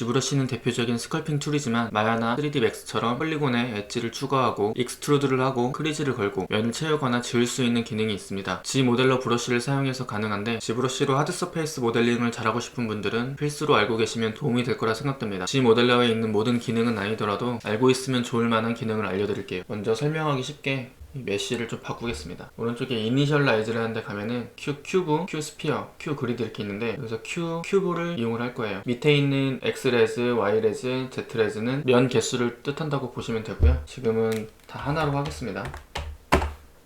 지브러쉬는 대표적인 스컬핑 툴이지만 마야나 3D 맥스처럼 폴리곤에 엣지를 추가하고 익스트루드를 하고 크리즈를 걸고 면을 채우거나 지울 수 있는 기능이 있습니다. G 모델러 브러쉬를 사용해서 가능한데 G 브러쉬로 하드 서페이스 모델링을 잘하고 싶은 분들은 필수로 알고 계시면 도움이 될 거라 생각됩니다. G 모델러에 있는 모든 기능은 아니더라도 알고 있으면 좋을 만한 기능을 알려드릴게요. 먼저 설명하기 쉽게 이 메쉬를 좀 바꾸겠습니다. 오른쪽에 이니셜라이즈라는 데 가면은 Q 큐브, Q 스피어, Q 그리드 이렇게 있는데 여기서 Q 큐브를 이용을 할 거예요. 밑에 있는 X레즈, Y레즈, Z레즈는 면 개수를 뜻한다고 보시면 되고요. 지금은 다 하나로 하겠습니다.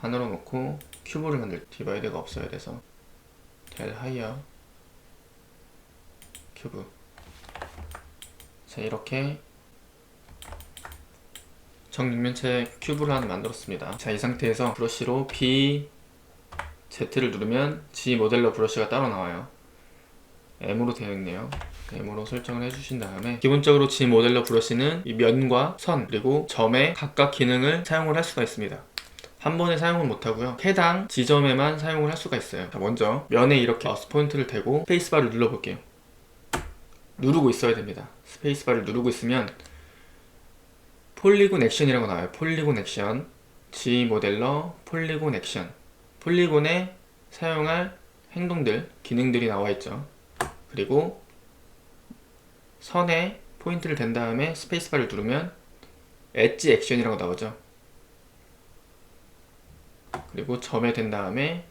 하나로 놓고 큐브를 만들 디바이드가 없어야 돼서 델 하이어 큐브 자 이렇게 정육면체 큐브를 하나 만들었습니다. 자, 이 상태에서 브러쉬로 B, Z를 누르면 G 모델러 브러쉬가 따로 나와요. M으로 되어 있네요. M으로 설정을 해주신 다음에 기본적으로 G 모델러 브러쉬는 이 면과 선 그리고 점의 각각 기능을 사용을 할 수가 있습니다. 한 번에 사용을 못하고요. 해당 지점에만 사용을 할 수가 있어요. 자, 먼저 면에 이렇게 마우스 포인트를 대고 스페이스바를 눌러볼게요. 누르고 있어야 됩니다. 스페이스바를 누르고 있으면 폴리곤 액션이라고 나와요. 폴리곤 액션. G 모델러 폴리곤 액션. 폴리곤에 사용할 행동들, 기능들이 나와 있죠. 그리고 선에 포인트를 댄 다음에 스페이스바를 누르면 엣지 액션이라고 나오죠. 그리고 점에 댄 다음에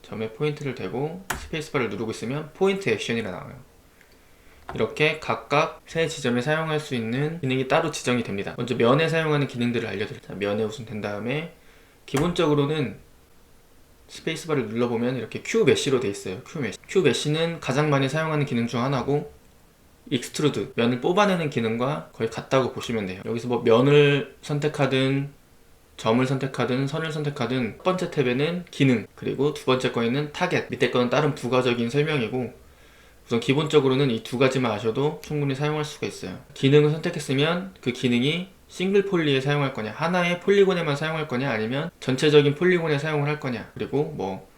점에 포인트를 대고 스페이스바를 누르고 있으면 포인트 액션이라 나와요. 이렇게 각각 세 지점에 사용할 수 있는 기능이 따로 지정이 됩니다. 먼저 면에 사용하는 기능들을 알려드릴게요. 면에 우선 된 다음에 기본적으로는 스페이스바를 눌러보면 이렇게 Q 메쉬로 돼 있어요. Q 메쉬. Q 메쉬는 가장 많이 사용하는 기능 중 하나고 익스트루드 면을 뽑아내는 기능과 거의 같다고 보시면 돼요. 여기서 뭐 면을 선택하든 점을 선택하든 선을 선택하든 첫 번째 탭에는 기능 그리고 두 번째 거에는 타겟 밑에 거는 다른 부가적인 설명이고 우선 기본적으로는 이 두 가지만 아셔도 충분히 사용할 수가 있어요. 기능을 선택했으면 그 기능이 싱글 폴리에 사용할 거냐, 하나의 폴리곤에만 사용할 거냐, 아니면 전체적인 폴리곤에 사용을 할 거냐, 그리고 뭐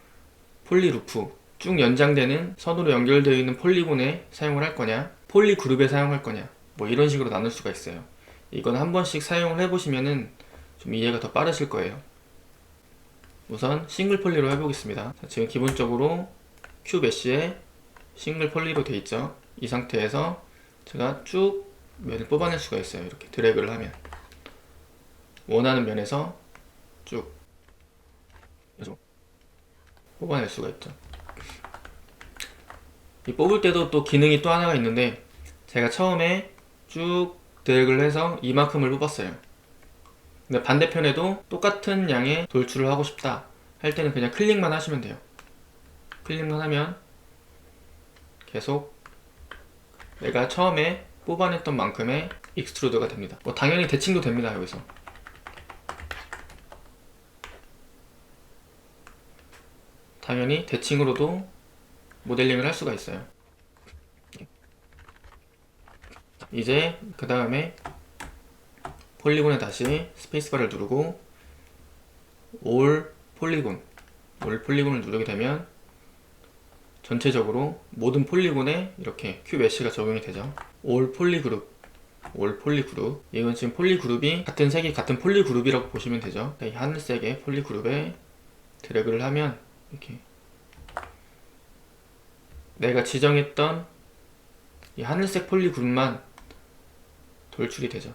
폴리 루프 쭉 연장되는 선으로 연결되어 있는 폴리곤에 사용을 할 거냐, 폴리 그룹에 사용할 거냐, 뭐 이런 식으로 나눌 수가 있어요. 이건 한 번씩 사용을 해보시면은 좀 이해가 더 빠르실 거예요. 우선 싱글 폴리로 해보겠습니다. 자, 지금 기본적으로 큐 메쉬에 싱글 폴리로 돼 있죠. 이 상태에서 제가 쭉 면을 뽑아낼 수가 있어요. 이렇게 드래그를 하면 원하는 면에서 쭉 뽑아낼 수가 있죠. 이 뽑을 때도 또 기능이 또 하나가 있는데 제가 처음에 쭉 드래그를 해서 이만큼을 뽑았어요. 근데 반대편에도 똑같은 양의 돌출을 하고 싶다 할 때는 그냥 클릭만 하시면 돼요. 클릭만 하면 계속 내가 처음에 뽑아냈던 만큼의 익스트루드가 됩니다. 뭐 당연히 대칭도 됩니다 여기서. 당연히 대칭으로도 모델링을 할 수가 있어요. 이제 그 다음에 폴리곤에 다시 스페이스바를 누르고 올 폴리곤 올 폴리곤을 누르게 되면 전체적으로 모든 폴리곤에 이렇게 큐 메쉬가 적용이 되죠. 올 폴리 그룹, 올 폴리 그룹. 이건 지금 폴리 그룹이 같은 색이 같은 폴리 그룹이라고 보시면 되죠. 이 하늘색의 폴리 그룹에 드래그를 하면 이렇게 내가 지정했던 이 하늘색 폴리 그룹만 돌출이 되죠.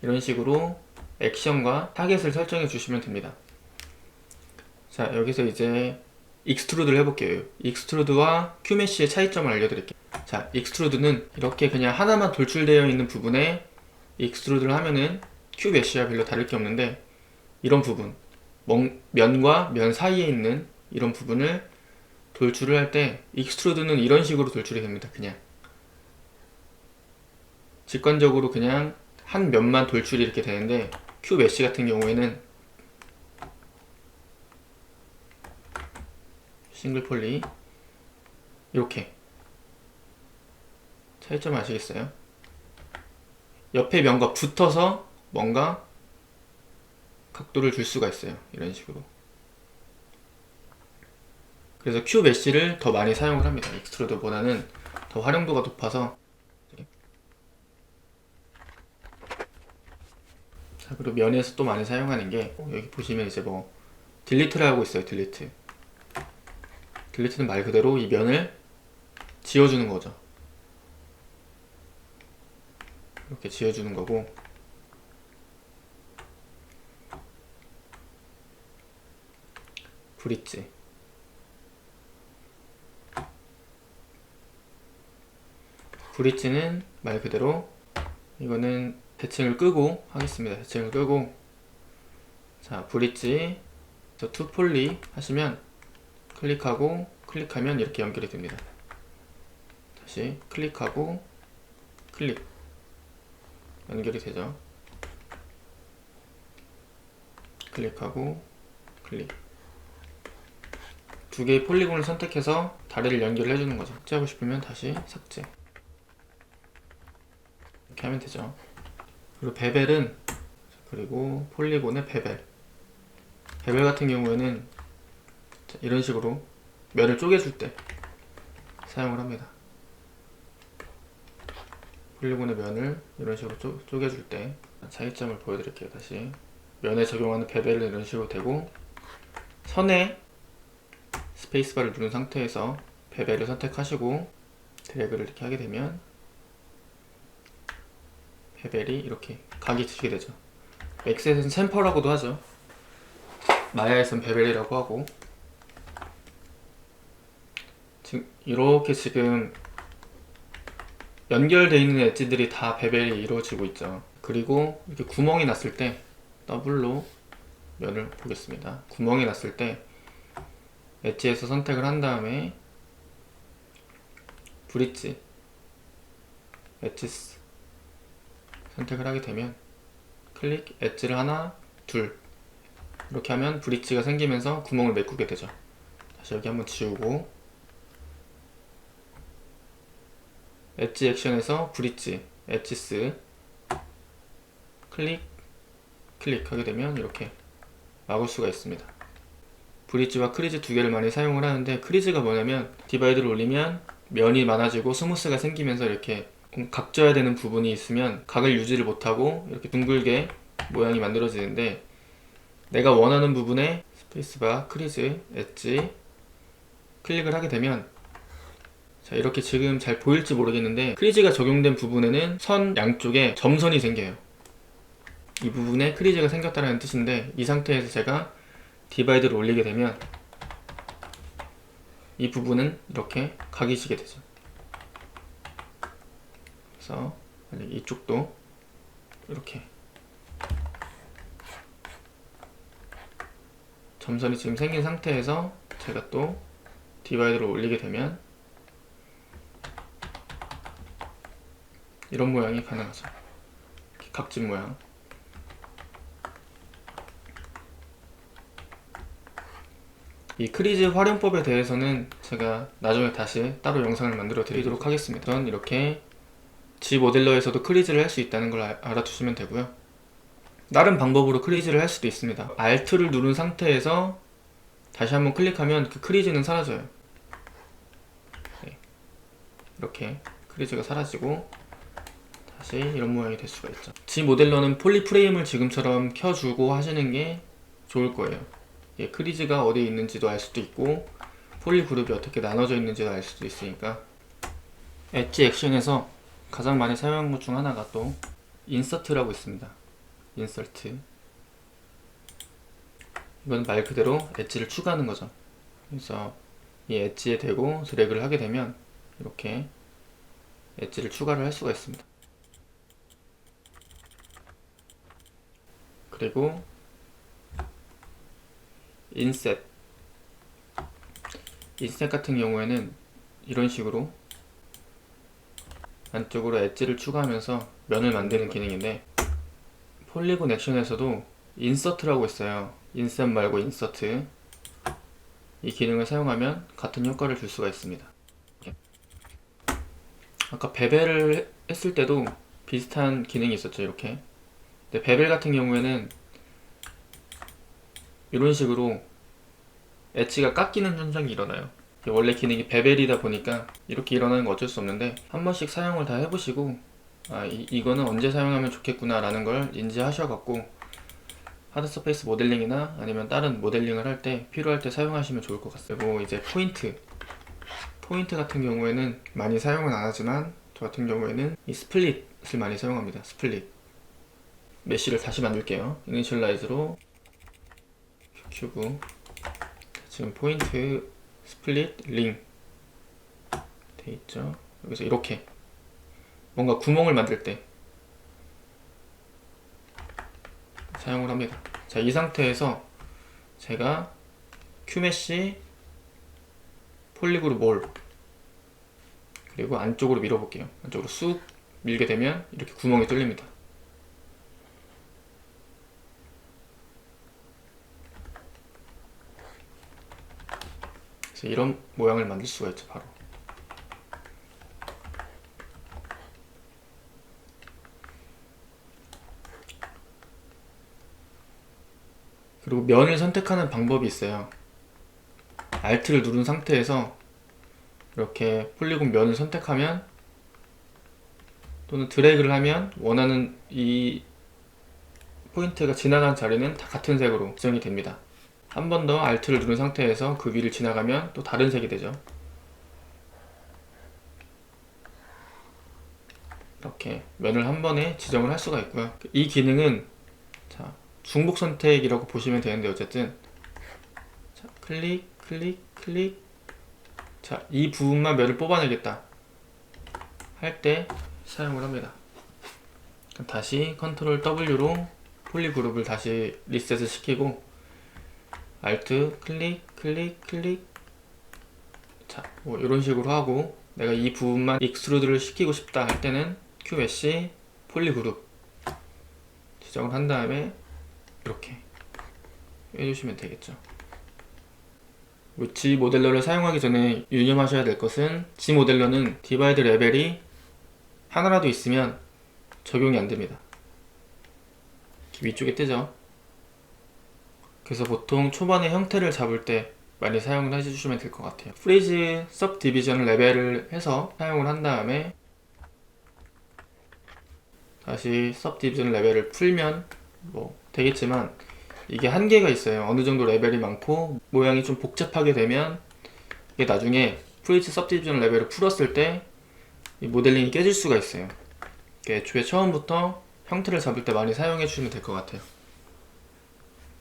이런 식으로 액션과 타겟을 설정해 주시면 됩니다. 자 여기서 이제 익스트루드를 해볼게요. 익스트루드와 큐메쉬의 차이점을 알려드릴게요. 자 익스트루드는 이렇게 그냥 하나만 돌출되어 있는 부분에 익스트루드를 하면은 큐메쉬와 별로 다를 게 없는데 이런 부분 멍, 면과 면 사이에 있는 이런 부분을 돌출을 할 때 익스트루드는 이런 식으로 돌출이 됩니다 그냥. 직관적으로 그냥 한 면만 돌출이 이렇게 되는데 큐메쉬 같은 경우에는 싱글 폴리 이렇게 차이점 아시겠어요? 옆에 면과 붙어서 뭔가 각도를 줄 수가 있어요 이런 식으로 그래서 큐 메쉬를 더 많이 사용을 합니다. 익스트루드보다는 더 활용도가 높아서 자 그리고 면에서 또 많이 사용하는 게 어, 여기 보시면 이제 뭐 딜리트를 하고 있어요. 딜리트. 딜리트는 말 그대로 이 면을 지워주는 거죠. 이렇게 지워주는 거고 브릿지 브릿지는 말 그대로 이거는 대칭을 끄고 하겠습니다. 대칭을 끄고 자 브릿지 저 투폴리 하시면 클릭하고 클릭하면 이렇게 연결이 됩니다. 다시 클릭하고 클릭 연결이 되죠. 클릭하고 클릭 두 개의 폴리곤을 선택해서 다리를 연결해 주는 거죠. 삭제하고 싶으면 다시 삭제 이렇게 하면 되죠. 그리고 베벨은 그리고 폴리곤의 베벨 베벨 같은 경우에는 자, 이런 식으로 면을 쪼개줄 때 사용을 합니다. 폴리곤의 면을 이런 식으로 쪼, 쪼개줄 때 차이점을 보여드릴게요. 다시 면에 적용하는 베벨은 이런 식으로 되고 선에 스페이스바를 누른 상태에서 베벨을 선택하시고 드래그를 이렇게 하게 되면 베벨이 이렇게 각이 지게 되죠. 엑셋은 샘퍼라고도 하죠. 마야에선 베벨이라고 하고 지금 이렇게 지금 연결되어 있는 엣지들이 다 베벨이 이루어지고 있죠. 그리고 이렇게 구멍이 났을 때 더블로 면을 보겠습니다. 구멍이 났을 때 엣지에서 선택을 한 다음에 브릿지 엣지스 선택을 하게 되면 클릭 엣지를 하나 둘 이렇게 하면 브릿지가 생기면서 구멍을 메꾸게 되죠. 다시 여기 한번 지우고 엣지 액션에서 브릿지 엣지스 클릭 클릭하게 되면 이렇게 막을 수가 있습니다. 브릿지와 크리즈 두 개를 많이 사용을 하는데 크리즈가 뭐냐면 디바이드를 올리면 면이 많아지고 스무스가 생기면서 이렇게 각져야 되는 부분이 있으면 각을 유지를 못하고 이렇게 둥글게 모양이 만들어지는데 내가 원하는 부분에 스페이스바, 크리즈, 엣지 클릭을 하게 되면 자 이렇게 지금 잘 보일지 모르겠는데 크리즈가 적용된 부분에는 선 양쪽에 점선이 생겨요. 이 부분에 크리즈가 생겼다는 뜻인데 이 상태에서 제가 디바이드를 올리게 되면 이 부분은 이렇게 각이 지게 되죠. 그래서 이쪽도 이렇게 점선이 지금 생긴 상태에서 제가 또 디바이드를 올리게 되면 이런 모양이 가능하죠. 각진 모양. 이 크리즈 활용법에 대해서는 제가 나중에 다시 따로 영상을 만들어 드리도록 하겠습니다. 전 이렇게 G 모델러에서도 크리즈를 할 수 있다는 걸 아- 알아두시면 되고요. 다른 방법으로 크리즈를 할 수도 있습니다. Alt를 누른 상태에서 다시 한번 클릭하면 그 크리즈는 사라져요. 네. 이렇게 크리즈가 사라지고 다시 이런 모양이 될 수가 있죠. G 모델러는 폴리 프레임을 지금처럼 켜주고 하시는 게 좋을 거예요. 예, 크리즈가 어디에 있는지도 알 수도 있고 폴리 그룹이 어떻게 나눠져 있는지도 알 수도 있으니까 엣지 액션에서 가장 많이 사용한 것 중 하나가 또 인서트라고 있습니다. 인서트 이건 말 그대로 엣지를 추가하는 거죠. 그래서 이 엣지에 대고 드래그를 하게 되면 이렇게 엣지를 추가를 할 수가 있습니다. 그리고 인셋 인셋 같은 경우에는 이런 식으로 안쪽으로 엣지를 추가하면서 면을 만드는 기능인데 폴리곤 액션에서도 인서트라고 있어요. 인셋 말고 인서트 이 기능을 사용하면 같은 효과를 줄 수가 있습니다. 아까 베벨을 했을 때도 비슷한 기능이 있었죠. 이렇게 근데 베벨 같은 경우에는 이런 식으로 엣지가 깎이는 현상이 일어나요. 원래 기능이 베벨이다 보니까 이렇게 일어나는 거 어쩔 수 없는데 한 번씩 사용을 다 해보시고 아 이, 이거는 언제 사용하면 좋겠구나 라는 걸 인지하셔갖고 하드 서페이스 모델링이나 아니면 다른 모델링을 할 때 필요할 때 사용하시면 좋을 것 같아요. 그리고 이제 포인트 포인트 같은 경우에는 많이 사용은 안 하지만 저 같은 경우에는 이 스플릿을 많이 사용합니다. 스플릿 메쉬를 다시 만들게요. 이니셜라이즈로 큐브 지금 포인트 스플릿 링 돼 있죠. 여기서 이렇게 뭔가 구멍을 만들 때 사용을 합니다. 자, 이 상태에서 제가 큐메시 폴리그룹 몰 그리고 안쪽으로 밀어볼게요. 안쪽으로 쑥 밀게 되면 이렇게 구멍이 뚫립니다. 그래서 이런 모양을 만들 수가 있죠, 바로. 그리고 면을 선택하는 방법이 있어요. Alt를 누른 상태에서 이렇게 폴리곤 면을 선택하면 또는 드래그를 하면 원하는 이 포인트가 지나간 자리는 다 같은 색으로 지정이 됩니다. 한 번 더 Alt를 누른 상태에서 그 위를 지나가면 또 다른 색이 되죠. 이렇게 면을 한 번에 지정을 할 수가 있고요. 이 기능은 자, 중복 선택이라고 보시면 되는데 어쨌든 자, 클릭, 클릭, 클릭 자, 이 부분만 면을 뽑아내겠다 할 때 사용을 합니다. 다시 컨트롤 W로 폴리 그룹을 다시 리셋을 시키고 Alt 클릭 클릭 클릭 자, 뭐 이런 식으로 하고 내가 이 부분만 익스트루드를 시키고 싶다 할 때는 QSC 폴리 그룹 지정을 한 다음에 이렇게 해주시면 되겠죠. G 모델러를 사용하기 전에 유념하셔야 될 것은 G 모델러는 디바이드 레벨이 하나라도 있으면 적용이 안 됩니다. 위쪽에 뜨죠. 그래서 보통 초반에 형태를 잡을 때 많이 사용을 해주시면 될 것 같아요. 프리즈 섭 디비전 레벨을 해서 사용을 한 다음에 다시 섭 디비전 레벨을 풀면 뭐 되겠지만 이게 한계가 있어요. 어느 정도 레벨이 많고 모양이 좀 복잡하게 되면 이게 나중에 프리즈 섭디비전 레벨을 풀었을 때이 모델링이 깨질 수가 있어요. 애초에 처음부터 형태를 잡을 때 많이 사용해 주시면 될 것 같아요.